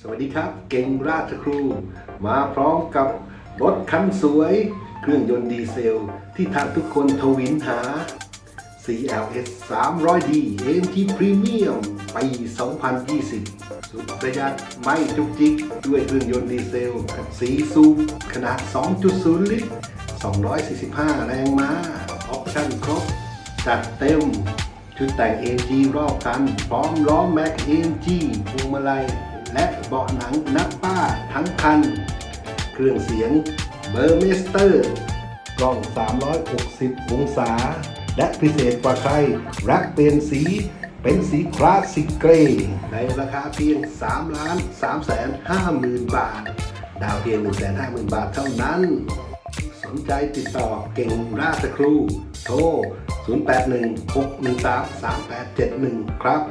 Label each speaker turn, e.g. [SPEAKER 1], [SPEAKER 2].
[SPEAKER 1] สวัสดีครับ เก่งราชครู มาพร้อมกับรถคันสวย เครื่องยนต์ดีเซล ที่ท่านทุกคนทวินหา CLS 300D AMG Premium ปี 2020 สุดประหยัดไม่จุกจิก ด้วยเครื่องยนต์ดีเซลสีสูบขนาด 2.0 ลิตร 245 แรงม้า ออปชั่นครบ จัดเต็ม ชุดแต่ง AMG รอบคัน พร้อมล้อแม็ก AMG พวงมาลัย และเบาะหนังนักป้าทั้งคัน เครื่องเสียงเบอร์เมสเตอร์ กล้อง 360 องศา และพิเศษกว่าใคร รักเปลี่ยนสี เป็นสีคลาสสิกเกรย์ในราคาเพียง 3 ล้าน3แสน5หมื่นบาท ดาวเพียง1แสน5หมื่นบาทเท่านั้น สนใจติดต่อเก่งราชครู โทร 0816133871 ครับ